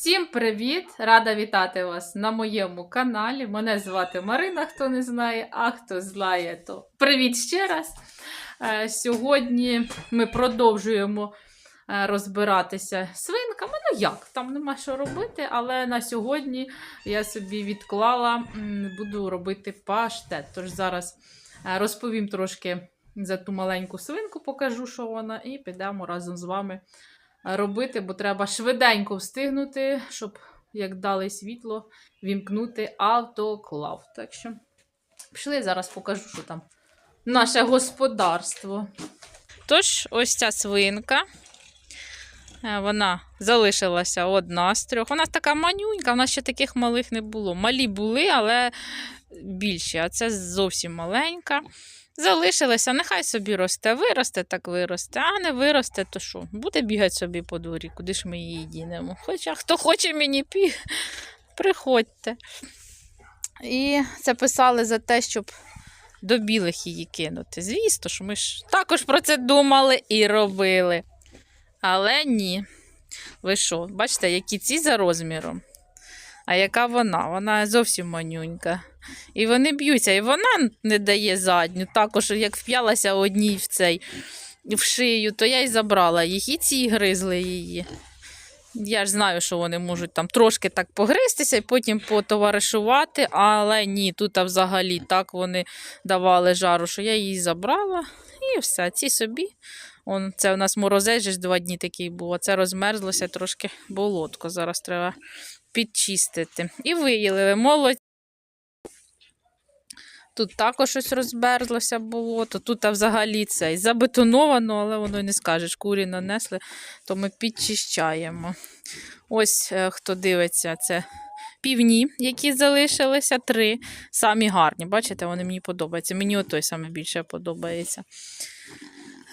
Всім привіт! Рада вітати вас на моєму каналі. Мене звати Марина, хто не знає, а хто знає, то привіт ще раз. Е, Сьогодні ми продовжуємо е, розбиратися свинками. Ну як, там нема що робити, але на сьогодні я собі відклала, буду робити паштет. Тож зараз е, розповім трошки за ту маленьку свинку, покажу, що вона, і підемо разом з вами робити, бо треба швиденько встигнути, щоб, як дали світло, вімкнути автоклав. Так що пішли, зараз покажу, що там наше господарство. Тож, ось ця свинка. Е, Вона залишилася одна з трьох. Вона така манюнька, в нас ще таких малих не було. Малі були, але більші, а це зовсім маленька. Залишилася, нехай собі росте, виросте, так виросте, а не виросте, то що? Буде бігати собі по дворі, куди ж ми її дінемо. Хоча хто хоче мені пі, приходьте. І це писали за те, щоб до білих її кинути. Звісно, що ми ж також про це думали і робили. Але ні. Ви що, бачите, які ці за розміром? А яка вона? Вона зовсім манюнька. І вони б'ються, і вона не дає задню. Також, як вп'ялася одній в цей в шию, то я й забрала їх, і ці гризли її. Я ж знаю, що вони можуть там трошки так погризтися і потім потоваришувати, але ні, тут взагалі так вони давали жару, що я її забрала і все. Ці собі. Он, це у нас морозець два дні такий був, а це розмерзлося трошки болотко. Зараз треба підчистити. І виїли молодь. Тут також щось розберзлося болото. Тут а взагалі це забетоновано, але воно не скажеш. Курі нанесли, то ми підчищаємо. Ось е, хто дивиться, це півні, які залишилися, три. Самі гарні. Бачите, вони мені подобаються. Мені отой саме більше подобається.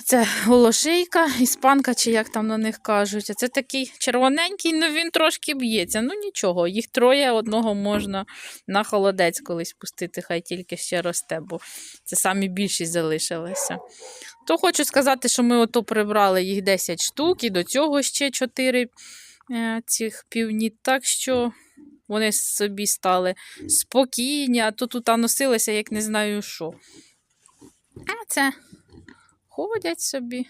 Це голошийка, іспанка, чи як там на них кажуть. А це такий червоненький, ну він трошки б'ється. Ну нічого, їх троє, одного можна на холодець колись пустити, хай тільки ще росте, бо це самі більші залишилися. То хочу сказати, що ми ото прибрали їх 10 штук, і до цього ще 4 е, цих півні. Так що вони собі стали спокійні, а то тут носилися, як не знаю що. А це ходять собі.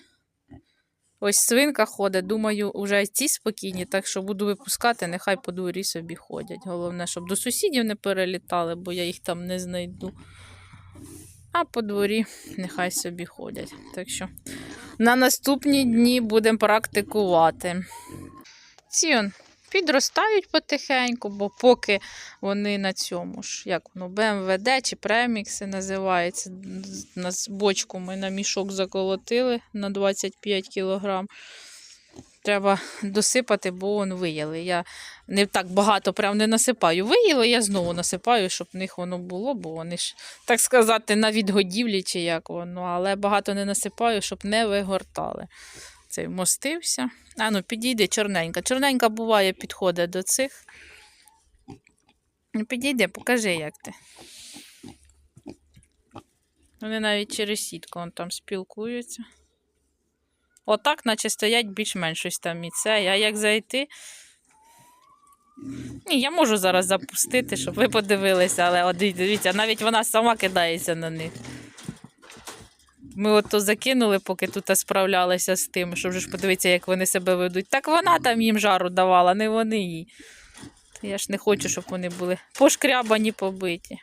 Ось свинка ходить, думаю, вже ці спокійні, так що буду випускати, нехай по дворі собі ходять. Головне, щоб до сусідів не перелітали, бо я їх там не знайду. А по дворі нехай собі ходять. Так що на наступні дні будемо практикувати. Ці он підростають потихеньку, бо поки вони на цьому ж, як воно, БМВД чи премікси називається. На бочку ми на мішок заколотили на 25 кілограм. Треба досипати, бо он вияли. Я не так багато прям не насипаю. Виїли, я знову насипаю, щоб в них воно було, бо вони ж, так сказати, на відгодівлі чи як воно, але багато не насипаю, щоб не вигортали. Цей мостився. А ну, підійди чорненька. Чорненька буває, підходить до цих. Ну, підійди, покажи, як ти. Вони навіть через сітку вон там спілкуються. Отак, наче стоять більш-менш щось там і це. А як зайти? Ні, я можу зараз запустити, щоб ви подивилися, але от дивіться, навіть вона сама кидається на них. Ми от то закинули, поки тут справлялися з тим, що вже ж подивіться, як вони себе ведуть. Так вона там їм жару давала, не вони їй. Я ж не хочу, щоб вони були пошкрябані, побиті.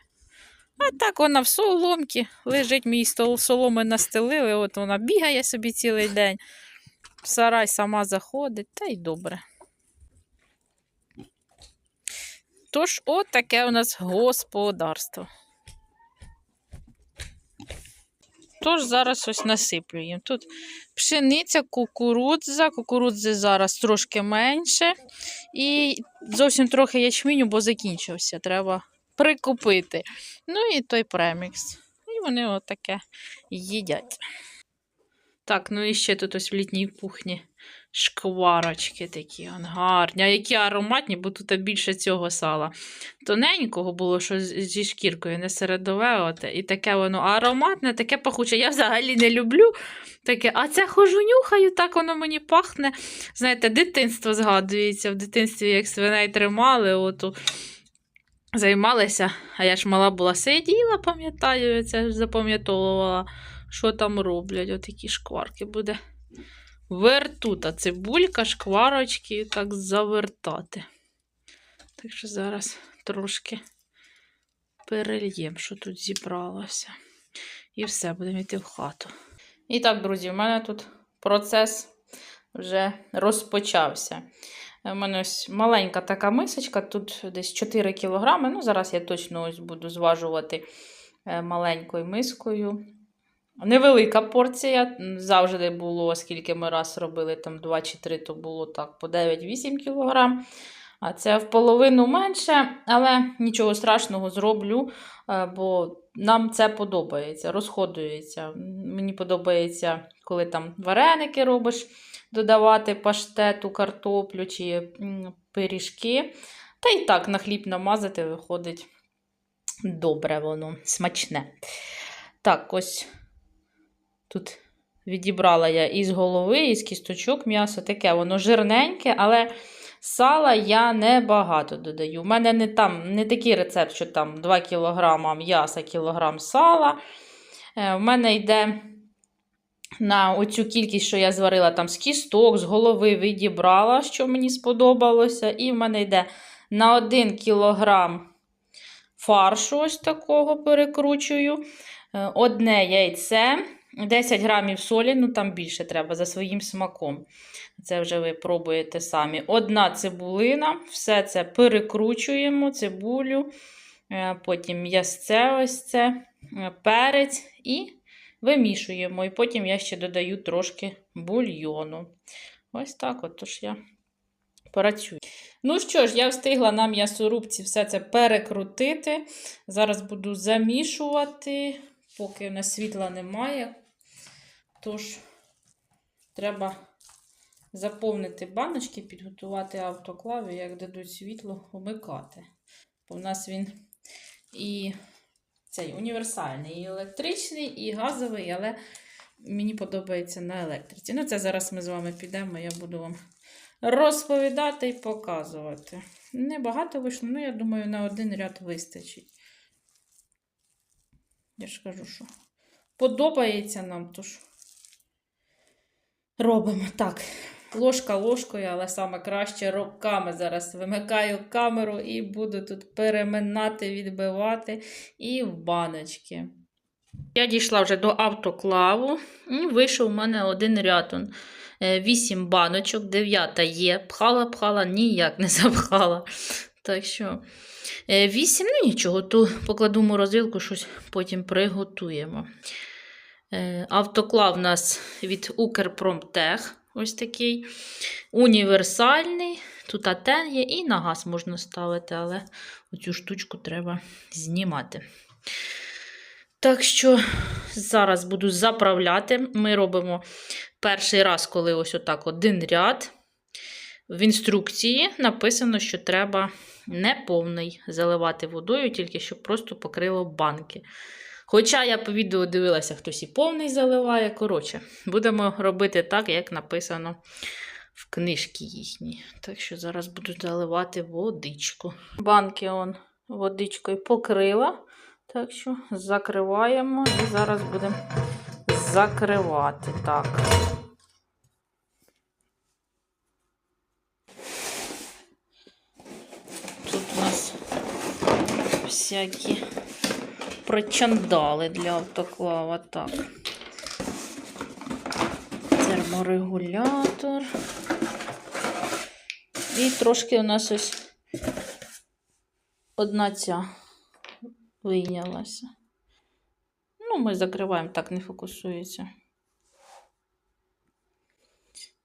А так вона в соломці лежить, мій стол соломи настелили, от вона бігає собі цілий день. В сарай сама заходить, та й добре. Тож, от таке у нас господарство. Тож зараз ось насиплю їм. Тут пшениця, кукурудза, кукурудзи зараз трошки менше. І зовсім трохи ячміню, бо закінчився. Треба прикупити. Ну і той премікс. І вони отаке їдять. Так, ну і ще тут ось в літній кухні Шкварочки такі гарні. А які ароматні, бо тут більше цього сала. Тоненького було, що зі шкіркою, не середове. Оте. І таке воно ароматне, таке пахуче. Я взагалі не люблю таке, а це хожу нюхаю, так воно мені пахне. Знаєте, дитинство згадується. В дитинстві, як свиней тримали, оту займалися, а я ж мала була, сиділа, пам'ятаю, це запам'ятовувала, що там роблять. Отакі шкварки буде. Вертута, цибулька, шкварочки, так завертати. Так що зараз трошки перельєм, що тут зібралося. І все, будемо йти в хату. І так, друзі, в мене тут процес вже розпочався. У мене ось маленька така мисочка, тут десь 4 кілограми. Ну, зараз я точно ось буду зважувати е, маленькою мискою. Невелика порція. Завжди було, скільки ми раз робили, там 2 чи 3, то було так по 9-8 кілограм. А це в половину менше, але нічого страшного зроблю, е, бо нам це подобається, розходується. Мені подобається, коли там вареники робиш, додавати паштету, картоплю чи пиріжки. Та й так на хліб намазати виходить добре воно, смачне. Так, ось тут відібрала я із голови, із кісточок м'ясо. Таке воно жирненьке, але сала я не багато додаю. У мене не, там, не такий рецепт, що там 2 кг м'яса, кілограм сала. Е, У мене йде на оцю кількість, що я зварила там з кісток, з голови відібрала, що мені сподобалося. І в мене йде на 1 кілограм фаршу ось такого перекручую. Е, Одне яйце, 10 грамів солі, ну там більше треба за своїм смаком. Це вже ви пробуєте самі. Одна цибулина, все це перекручуємо, цибулю, е, потім м'ясце ось це, е, перець і вимішуємо. І потім я ще додаю трошки бульйону. Ось так, от тож я працюю. Ну що ж, я встигла на м'ясорубці все це перекрутити. Зараз буду замішувати, поки в нас світла немає. Тож, треба заповнити баночки, підготувати автоклав і як дадуть світло, вмикати. Бо в нас він і цей універсальний, і електричний, і газовий, але мені подобається на електриці. Ну, це зараз ми з вами підемо, я буду вам розповідати і показувати. Небагато вийшло, ну, я думаю, на один ряд вистачить. Я ж кажу, що подобається нам, тож робимо так. Ложка ложкою, але саме краще руками зараз вимикаю камеру і буду тут переминати, відбивати і в баночки. Я дійшла вже до автоклаву і вийшов у мене один ряд. он. Е, Вісім баночок, дев'ята є. Пхала, пхала, ніяк не запхала. Так що е, вісім, ну нічого, то покладу морозилку, щось потім приготуємо. Е, Автоклав у нас від Укрпромтех. Ось такий універсальний. Тут атен є і на газ можна ставити, але оцю штучку треба знімати. Так що зараз буду заправляти. Ми робимо перший раз, коли ось отак один ряд. В інструкції написано, що треба неповний заливати водою, тільки щоб просто покрило банки. Хоча я по відео дивилася, хтось і повний заливає. Коротше, будемо робити так, як написано в книжці їхній. Так що зараз буду заливати водичку. Банки он водичкою покрила. Так що закриваємо і зараз будемо закривати. Так. Тут у нас всякі причандали для автоклава. Так. Терморегулятор. І трошки у нас ось одна ця вийнялася. Ну, ми закриваємо, так не фокусується.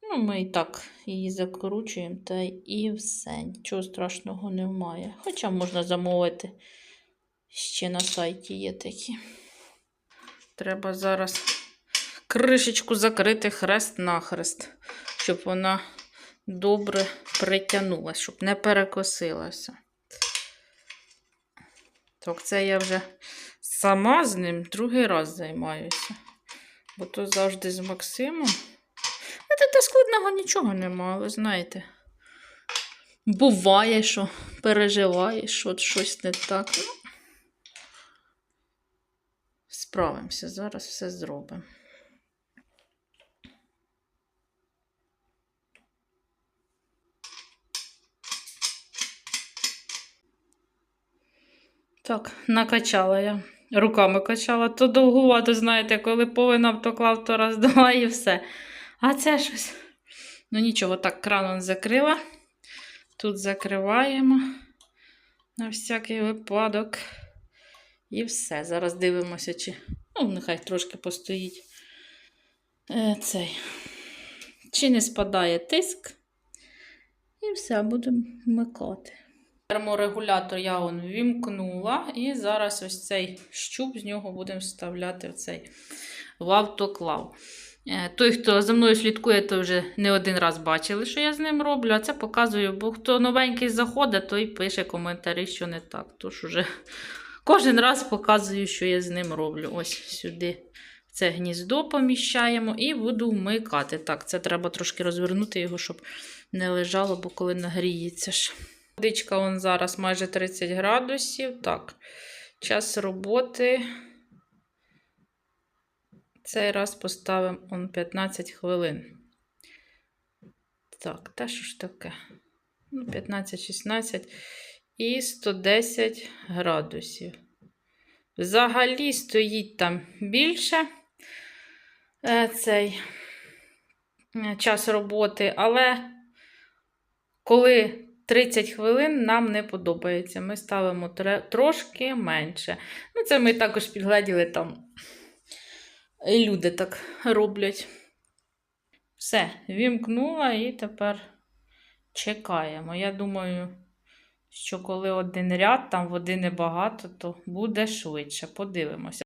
Ну, ми і так її закручуємо, та і все. Нічого страшного немає. Хоча можна замовити. Ще на сайті є такі. Треба зараз кришечку закрити хрест-нахрест. щоб вона добре притягнулася, щоб не перекосилася. Так, це я вже сама з ним другий раз займаюся. Бо то завжди з Максимом. Ну, та, складного нічого нема, але знаєте. Буває, що переживаєш, що щось не так. Ну, справимося, зараз все зробимо. Так, накачала я. Руками качала, то довгувато, знаєте, коли повинна то раз, два і все. А це щось. Ну нічого, так, кран закрила. Тут закриваємо на всякий випадок. І все. Зараз дивимося, чи. Ну, нехай трошки постоїть е, цей. Чи не спадає тиск. І все, будемо вмикати. Терморегулятор я он вімкнула, і зараз ось цей щуп з нього будемо вставляти в цей в автоклав. Е, Той, хто за мною слідкує, то вже не один раз бачили, що я з ним роблю, а це показую, бо хто новенький заходить, той пише коментарі, що не так. Тож уже кожен раз показую, що я з ним роблю. Ось сюди це гніздо поміщаємо і буду вмикати. Так, це треба трошки розвернути його, щоб не лежало, бо коли нагріється ж. Водичка он зараз майже 30 градусів. Так, час роботи. Цей раз поставимо он 15 хвилин. Так, та що ж таке? Ну, 15-16 і 110 градусів. Взагалі стоїть там більше е, цей е, час роботи, але коли 30 хвилин нам не подобається. Ми ставимо трошки менше. Ну, це ми також підгледіли там. І люди так роблять. Все, вімкнула і тепер чекаємо. Я думаю, що коли один ряд, там води небагато, то буде швидше. Подивимося.